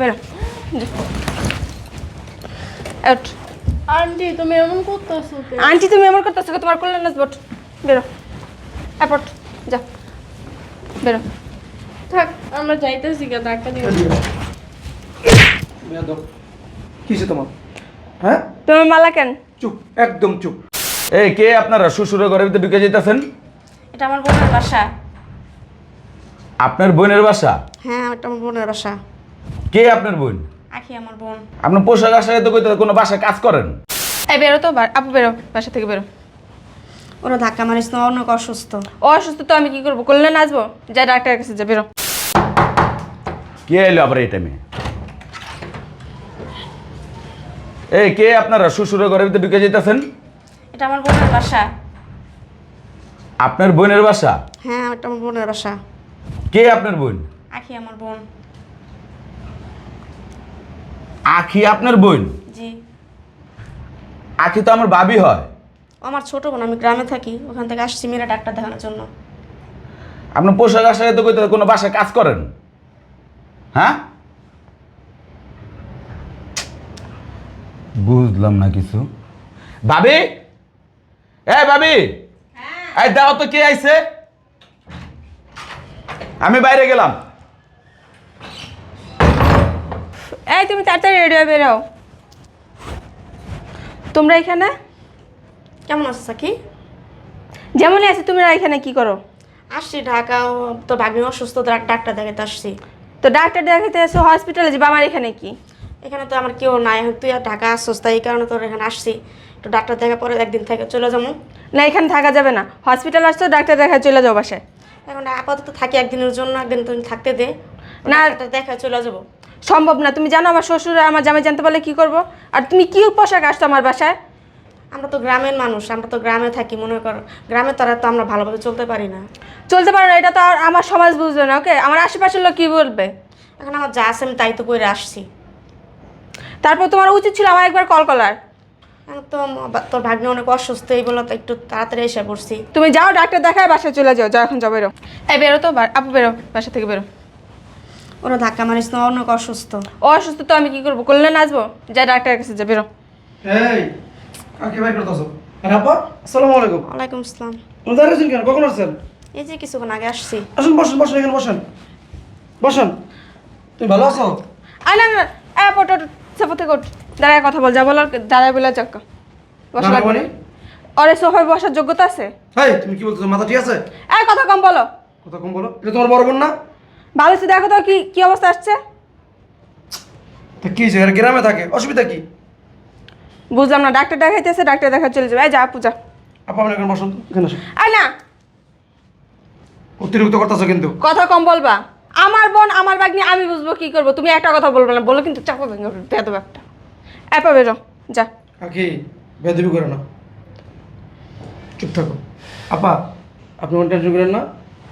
বেরো। যা। Out aunty তুমি এমন করতেছো আন্টি তুমি এমন করতেছো? তোমার কল্যাণ বট। বেরো। অ্যাপট যা। বেরো। থাক আমরা যাইতেছি গা বেয়াদব কিসে তোমার? হ্যাঁ? তোমার মালা কেন? চুপ একদম চুপ। এই কে আপনারা? শ্বশুরের ঘরের ভিতরে ঢুকে যেতেছেন এটা আমার বোনের বাসা। আপনার বোনের বাসা? হ্যাঁ এটা আমার বোনের বাসা। কে আপনার বোন? আখি আমার বোন। আপনার পোশাক আশাকে তো কইতে কোনো বাসায় কাজ করেন। এই বেরো তো বা- আপু বেরো বাসা থেকে বেরো। ওরা ধাক্কা মারিস না অনেক অসুস্থ। ও অসুস্থ তো আমি কি করব? কল্যাণ আসব যা ডাক্তারের কাছে যা বেরো। কে এলো আবার এই টাইমে এই কে আপনারা শ্বশুরের ঘরের ভিতরে ঢুকে যেতেছেন এটা আমার বোনের বাসা। আপনার বোনের বাসা? হ্যাঁ এটা আমার বোনের বাসা। কে আপনার বোন? আখি আমার বোন। আখি আপনার বোন? জি। আখি তো আমার ভাবি হয়। আমার ছোট বোন আমি গ্রামে থাকি ওখান থেকে আসছি মেয়েরা ডাক্তার দেখানোর জন্য। আপনার পোশাক আশাকে তো কইতে কোনো বাসায় কাজ করেন? হ্যাঁ? বুঝলাম না কিছু। ভাবি? এ ভাবি! এই দাও তো কে আইছে? আমি বাইরে গেলাম। এই তুমি তাড়াতাড়ি রেডি হয়ে বেরো তোমরা এখানে? কেমন আছো সাকি? যেমনই আছে তোমরা এখানে কি করো? আসছি ঢাকা তো ভাগ্নি অসুস্থ ডাক- ডাক্তার দেখাতে আসছি। তো ডাক্তার দেখাতে এসো হসপিটালে যাব আমার এখানে কি? এখানে তো আমার কেউ নাই তুই আর ঢাকা আসছিস তাই এই কারণে তোর এখানে আসছি। তো ডাক্তার দেখা পরে একদিন থেকে চলে যাব। না এখানে থাকা যাবে না। হসপিটাল আসছো ডাক্তার দেখা চলে যাও বাসায়। এখন আপাতত থাকি একদিনের জন্য একদিন তুমি থাকতে দে। না। ডাক্তার দেখা চলে যাব। সম্ভব না। তুমি জানো আমার শ্বশুর আর আমার জামাই জানতে পারলে কি করব? আর তুমি কি পোশাক আসছো আমার বাসায়? আমরা তো গ্রামের মানুষ আমরা তো গ্রামে থাকি মনে করো। গ্রামে তারা তো আমরা ভালোভাবে চলতে পারি না। চলতে পারো না এটা তো আর আমার সমাজ বুঝবে না ওকে? আমার আশেপাশের লোক কি বলবে? এখন আমার যা আছে আমি তাই তো করে আসছি। তারপর তোমার উচিত ছিল আমার একবার কল করার। তো তোর ভাগ্নে অনেক অসুস্থ এই বলে তো একটু তাড়াতাড়ি এসে পড়ছি। তুমি যাও ডাক্তার দেখায় বাসায় চলে যাও যাও এখন যাও বেরো। এই বেরো তো বা- আপু বেরো বাসা থেকে বেরো। ওরা ধাক্কা মারিস না অনেক অসুস্থ। ও অসুস্থ তো আমি কি করব? কল্যাণ আসব যা ডাক্তারের কাছে যা বেরো। এই কাকে বাই করতেছো? আরে আপা আসসালামু আলাইকুম। ওয়ালাইকুম আসসালাম। আপনি দাঁড়িয়েছেন কেন? কখন আসছেন? এই যে কিছুক্ষণ আগে আসছি। আসুন বসেন বসেন এখানে বসেন। বসেন। তুমি ভালো আছো? আয় না না এ পট থেকে উঠ দাঁড়ায় কথা বল যা বলার দাঁড়ায় বলে চাক্কা বসা মানে? না। সোফায় বসার যোগ্যতা আছে? হাই তুমি কি বলতেছো? মাথা ঠিক আছে? এই কথা কম বলো। কথা কম বলো। এটা তোমার বড় বোন না? ভালো আছে দেখো তো কি কি অবস্থা আসছে। তা কি হয়েছে? গ্রামে থাকে অসুবিধা কি? বুঝলাম না ডাক্তার দেখাইতেছে ডাক্তার দেখা চলে যাবে। এই যা পূজা। আপা আপনি এখানে বসুন তো, এখানে আসুন। আয় না। অতিরিক্ত করতেছো কিন্তু। কথা কম বলবা। আমার বোন আমার বাগ নিয়ে আমি বুঝব কি করব। তুমি একটা কথা বলবে না বলো কিন্তু চাপা ভেঙে উঠবে বেদ একটা এপা বেরো যা। কাকি বেদবি করে না। চুপ থাকো। আপা আপনি মন টেনশন করেন না।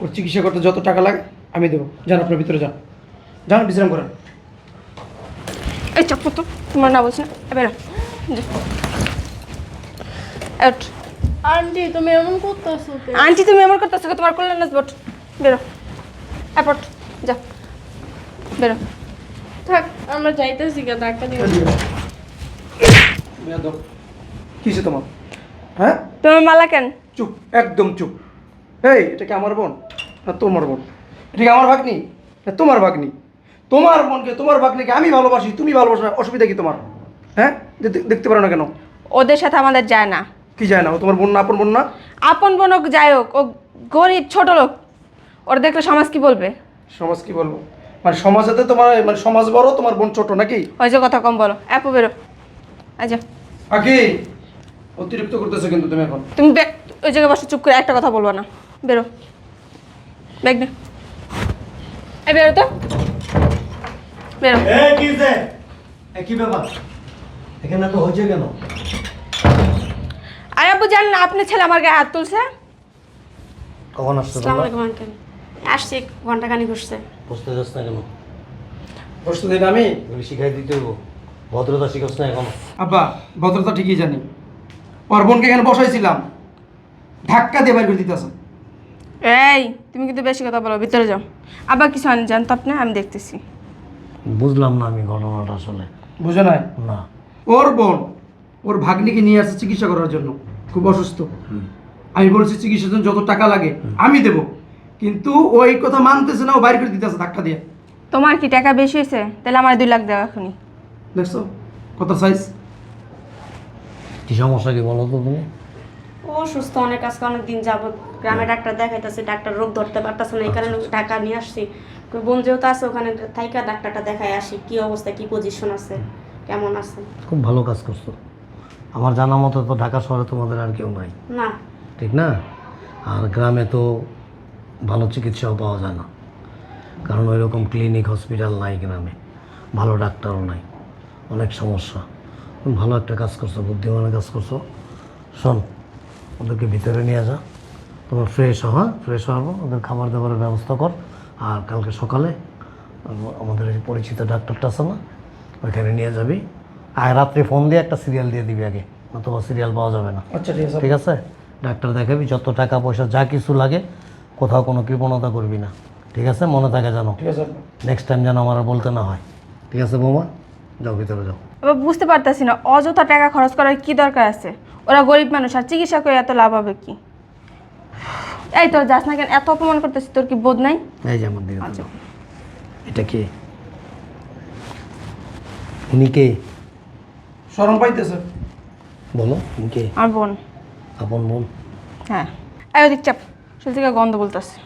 ওর চিকিৎসা করতে যত টাকা লাগে আমি দেবো। যান আপনার ভিতরে যান। যান বিশ্রাম করেন। এই চাপ তো তোমার না বলছি। না বেরো। যা। আউট আন্টি তুমি এমন করতেছো আন্টি তুমি এমন করতেছো? তোমার কল্যাণ বট বেরো। অ্যাপট যা। বেরো। থাক আমরা যাইতেছি গা ধাক্কা দিয়ে। বেয়াদব কিসে তোমার? হ্যাঁ? তোমার মালা কেন? চুপ একদম চুপ। এই এটা কি আমার বোন? না তোমার বোন? এটা আমার ভাগ্নি? না তোমার ভাগ্নি। তোমার বোনকে তোমার ভাগ্নিকে আমি ভালোবাসি তুমি ভালোবাসো না অসুবিধা কি তোমার? হ্যাঁ? দেখতে- দেখতে পারো না কেন? ওদের সাথে আমাদের যায় না। কি যায় না? ও তোমার বোন না আপন বোন না? আপন বোন হোক যাই হোক ও গরিব ছোট লোক। ওরা দেখলে সমাজ কি বলবে? সমাজ কি বলব? মানে সমাজেতে তোমার মানে সমাজ বড় তোমার বোন ছোট নাকি? ওই যে কথা কম বলো। অ্যাপও বেরো। আচ্ছা আকি অতিরিক্ত করতেছো কিন্তু তুমি এখন। তুমি ব্যাগ ওই জায়গায় বসে চুপ করে একটা কথা বলব না। বেরো। ব্যাগ নে। এই বেরো তো। বেরো। কি যে? এই কি ব্যাপার? এখানে তো হয়েছে কেন? আর আপু জানেন না আপনার ছেলে আমার গায়ে হাত তুলছে। কখন আসছো আসসালামু আলাইকুম আঙ্কেল আসছি ঘণ্টা খানি ঘুরছে বসতে যাস না কেন? বসতে দিন আমি? এগুলি শিখাই দিতে হইব। ভদ্রতা শিখাস না এখন। আব্বা ভদ্রতা ঠিকই জানি। ওর বোনকে এখানে বসাইছিলাম। ধাক্কা দিয়ে বাইর করে দিতেছে। এই তুমি কিন্তু বেশি কথা বলো ভিতরে যাও। আবার কিছু আনি জানতো আপনি আমি দেখতেছি। বুঝলাম না আমি ঘটনাটা আসলে। বুঝে নাই? না। ওর বোন ওর ভাগ্নিকে নিয়ে আসছে চিকিৎসা করার জন্য। খুব অসুস্থ। আমি বলছি চিকিৎসার জন্য যত টাকা লাগে আমি দেব। কিন্তু ও এই কথা মানতেছে না ও বাইরে করে দিতেছে ধাক্কা দিয়ে। তোমার কি টাকা বেশি হয়েছে? তাহলে আমার দুই লাখ দেওয়া এখনই। দেখছ? কত সাইজ কি সমস্যা কি বলো তো তুমি? ও সুস্থ অনেক আজকে অনেক দিন যাবত গ্রামে ডাক্তার দেখাইতেছে ডাক্তার রোগ ধরতে পারতেছে না এই কারণে ঢাকা নিয়ে আসছি। বোন যেহেতু আছে ওখানে থাইকা ডাক্তারটা দেখাই আসি কি অবস্থা কি পজিশন আছে কেমন আছে? খুব ভালো কাজ করছ। আমার জানা মতো তো ঢাকা শহরে তোমাদের আর কেউ নাই। না। ঠিক না? আর গ্রামে তো ভালো চিকিৎসাও পাওয়া যায় না। কারণ ওই রকম ক্লিনিক হসপিটাল নাই গ্রামে। ভালো ডাক্তারও নাই। অনেক সমস্যা। ভালো একটা কাজ করছ বুদ্ধিমানের কাজ করছ। শোন ওদেরকে ভিতরে নিয়ে যা। তোমার ফ্রেশ হ হ্যাঁ? ফ্রেশ হব ওদের খাবার দাবারের ব্যবস্থা কর। আর কালকে সকালে আম- আমাদের এই পরিচিত ডাক্তারটা আছে না ওইখানে নিয়ে যাবি। আর রাত্রে ফোন দিয়ে একটা সিরিয়াল দিয়ে দিবি আগে নতুবা সিরিয়াল পাওয়া যাবে না। আচ্ছা ঠিক আছে। ঠিক আছে? ডাক্তার দেখাবি যত টাকা পয়সা যা কিছু লাগে কোথাও কোনো কৃপণতা করবি না। ঠিক আছে? মনে থাকে জানো ঠিক আছে। নেক্সট টাইম যেন আমার আর বলতে না হয়। ঠিক আছে বৌমা? যাও ভিতরে যাও। এবার বুঝতে পারতাছি না অযথা টাকা খরচ করার কি দরকার আছে? ওরা গরিব মানুষ আর চিকিৎসা করে এত লাভ হবে কি? এই তোর যাস না কেন? এত অপমান করতেছিস তোর কি বোধ নাই? এই যে আমার দিকে আচ্ছা। তাকাও। এটা কে? উনি কে? সরম পাইতেছে। বলো উনি কে? আমার বোন। আপন বোন? হ্যাঁ। এই ওদিক চাপ শরীর থেকে গন্ধ বলতেছে।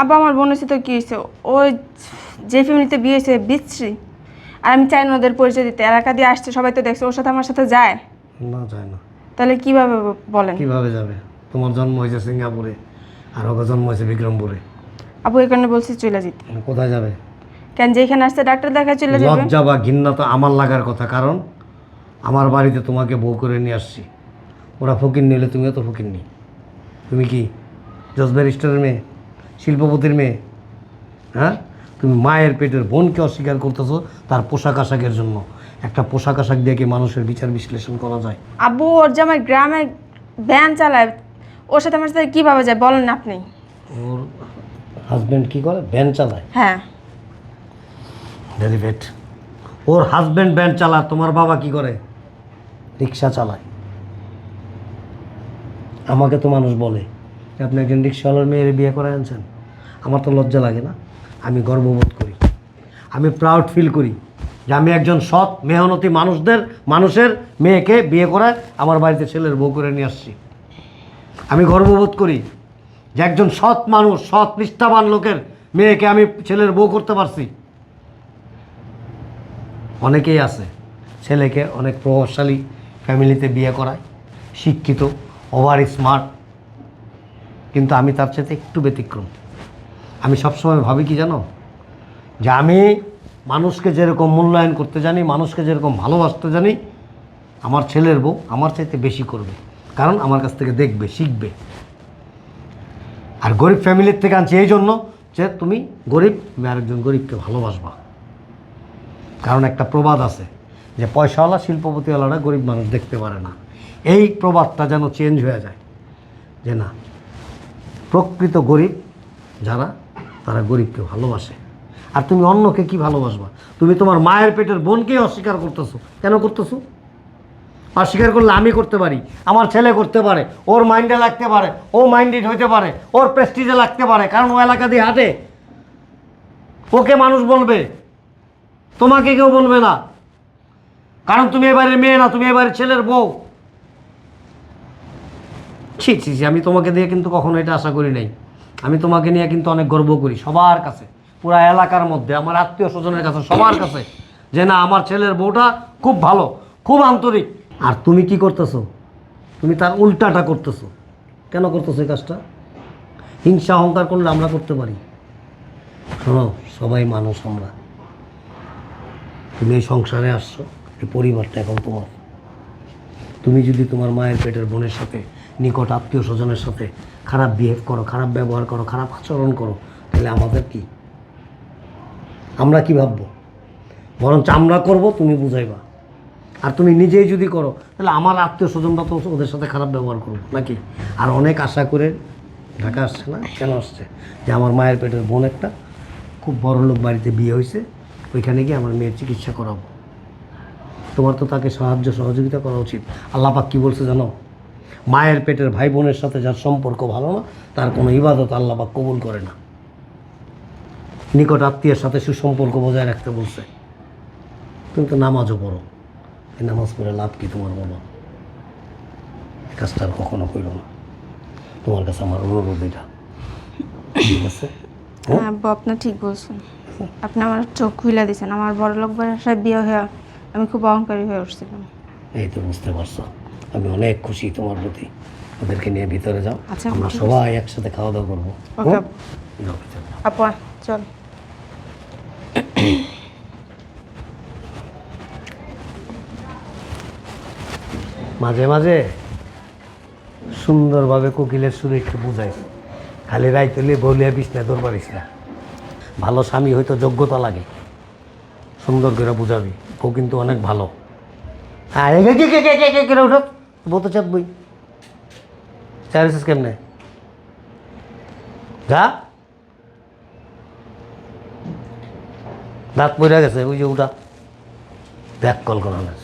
আব্বা আমার বোন হয়েছে তো কী হয়েছে? ওই যে ফ্যামিলিতে বিয়ে হয়েছে বিচ্ছি আর আমি চাই না ওদের পরিচয় দিতে। এলাকা দিয়ে আসছে সবাই তো দেখছে ওর সাথে আমার সাথে যায়। না যায় না। তাহলে কীভাবে বলেন? কীভাবে যাবে? তোমার জন্ম হয়েছে সিঙ্গাপুরে আর ওকে জন্ম হয়েছে বিক্রমপুরে। আবু এই কারণে বলছি চলে যেতে। কোথায় যাবে? কেন যেখানে আসছে ডাক্তার দেখা চলে যাবে? লজ্জা বা ঘৃণা তো আমার লাগার কথা কারণ আমার বাড়িতে তোমাকে বউ করে নিয়ে আসছি। ওরা ফকির নিলে তুমিও তো ফকির নি। তুমি কি জজবের স্টোরের মেয়ে? শিল্পপতির মেয়ে? হ্যাঁ? তুমি মায়ের পেটের বোনকে অস্বীকার করতেছো তার পোশাক আশাকের জন্য। একটা পোশাক আশাক দিয়ে কি মানুষের বিচার বিশ্লেষণ করা যায়? আব্বু ওর যে আমার গ্রামে ভ্যান চালায় ওর সাথে আমার সাথে কীভাবে যায় বলেন না আপনি? ওর হাজব্যান্ড কি করে? ভ্যান চালায়? হ্যাঁ। ডেলিভেট ওর হাজব্যান্ড ব্যান্ড চালায় তোমার বাবা কি করে? রিক্সা চালায়। আমাকে তো মানুষ বলে আপনি একজন রিক্সাওয়ালার মেয়ের বিয়ে করে আনছেন। আমার তো লজ্জা লাগে না। আমি গর্ববোধ করি। আমি প্রাউড ফিল করি যে আমি একজন সৎ, মেহনতি মানুষদের, মানুষের মেয়েকে বিয়ে করায় আমার বাড়িতে ছেলের বউ করে নিয়ে আসছি। আমি গর্ববোধ করি যে একজন সৎ মানুষ, সৎ, নিষ্ঠাবান লোকের মেয়েকে আমি ছেলের বউ করতে পারছি। অনেকেই আছে, ছেলেকে অনেক প্রভাবশালী ফ্যামিলিতে বিয়ে করায়, শিক্ষিত ওভার স্মার্ট কিন্তু আমি তার সাথে একটু ব্যতিক্রম। আমি সবসময় ভাবি কি জানো? যে আমি মানুষকে যেরকম মূল্যায়ন করতে জানি, মানুষকে যেরকম ভালোবাসতে জানি, আমার ছেলের বউ আমার চাইতে বেশি করবে। কারণ আমার কাছ থেকে দেখবে, শিখবে। আর গরিব ফ্যামিলির থেকে আনছি এই জন্য যে তুমি গরিব, তুমি আরেকজন গরিবকে ভালোবাসবা। কারণ একটা প্রবাদ আছে যে পয়সাওয়ালা, শিল্পপতিওয়ালারা গরিব মানুষ দেখতে পারে না। এই প্রবাদটা যেন চেঞ্জ হয়ে যায়। যে না, প্রকৃত গরিব যারা তারা গরিবকে ভালোবাসে। আর তুমি অন্যকে কি ভালোবাসবা? তুমি তোমার মায়ের পেটের বোনকেই অস্বীকার করতেছো। কেন করতেছো? অস্বীকার করলে আমি করতে পারি, আমার ছেলে করতে পারে, ওর মাইন্ডে লাগতে পারে, ও মাইন্ডেড হইতে পারে, ওর প্রেস্টিজে লাগতে পারে, কারণ ও এলাকা দিয়ে হাঁটে। ওকে মানুষ বলবে, তোমাকে কেউ বলবে না। কারণ তুমি এবারে মেয়ে না, তুমি এবারে ছেলের বউ। ছি ছি, আমি তোমাকে দিয়ে কিন্তু কখনো এটা আশা করি নাই। আমি তোমাকে নিয়ে কিন্তু অনেক গর্ব করি সবার কাছে, পুরা এলাকার মধ্যে, আমার আত্মীয় স্বজনের কাছে, সবার কাছে, যে না, আমার ছেলের বউটা খুব ভালো, খুব আন্তরিক। আর তুমি কি করতেছো? তুমি তার উল্টাটা করতেছো। কেন করতেছো এই কাজটা? হিংসা, অহংকার করলে আমরা করতে পারি। শোনো, সবাই মানুষ আমরা। তুমি এই সংসারে আসছো, এই পরিবারটা এখন তোমার। তুমি যদি তোমার মায়ের পেটের বোনের সাথে, নিকট আত্মীয় স্বজনের সাথে খারাপ বিহেভ করো, খারাপ ব্যবহার করো, খারাপ আচরণ করো, তাহলে আমাদের কি? আমরা কি ভাববো? বরঞ্চ আমরা করব, তুমি বুঝাইবা। আর তুমি নিজেই যদি করো, তাহলে আমার আত্মীয় স্বজনরা তো ওদের সাথে খারাপ ব্যবহার করব নাকি? আর অনেক আশা করে ঢাকা আসছে না? কেন আসছে? যে আমার মায়ের পেটের বোন একটা, খুব বড় লোক বাড়িতে বিয়ে হয়েছে, ওইখানে গিয়ে আমার মেয়ের চিকিৎসা করাবো। তোমার তো তাকে সাহায্য সহযোগিতা করা উচিত। আল্লাহ পাক কী বলছে জানো? মায়ের পেটের ভাই বোনের সাথে যার সম্পর্ক ভালো না তার কোনো ইবাদত আল্লাহ পাক কবুল করে না। নিকট আত্মীয়ের সাথে সুসম্পর্ক বজায় রাখতে বলছে। তুমি তো নামাজও পড়ো। এই নামাজ পড়ে লাভ কি তোমার বলো? কাজটা আর কখনো করো না। তোমার কাছে আমার অনুরোধ এটা। ঠিক আছে? হ্যাঁ? আব্বু আপনি ঠিক বলছেন। আপনি আমার চোখ খুলে দিয়েছেন আমার বড় লোক বাসায় বিয়ে হয়ে আমি খুব অহংকারী হয়ে উঠছিলাম। এই তো বুঝতে পারছ। আমি অনেক খুশি তোমার প্রতি ওদেরকে নিয়ে ভিতরে যাও আচ্ছা, আমরা সবাই একসাথে খাওয়া দাওয়া করব যাও ভিতরে যাও। চল মাঝে মাঝে সুন্দরভাবে কোকিলের সুরে একটু বুঝাই খালি রাই তুলে বলিয়া বিছনা পারিস না ভালো স্বামী হয়তো যোগ্যতা লাগে সুন্দর করে বুঝাবি ও কিন্তু অনেক ভালো হ্যাঁ কে কে কে কে কে কে করে উঠো বলতে চাপ বই চারিস কেমনে যা দাঁত পড়ে গেছে ওই যে ওটা ব্যাক কল করা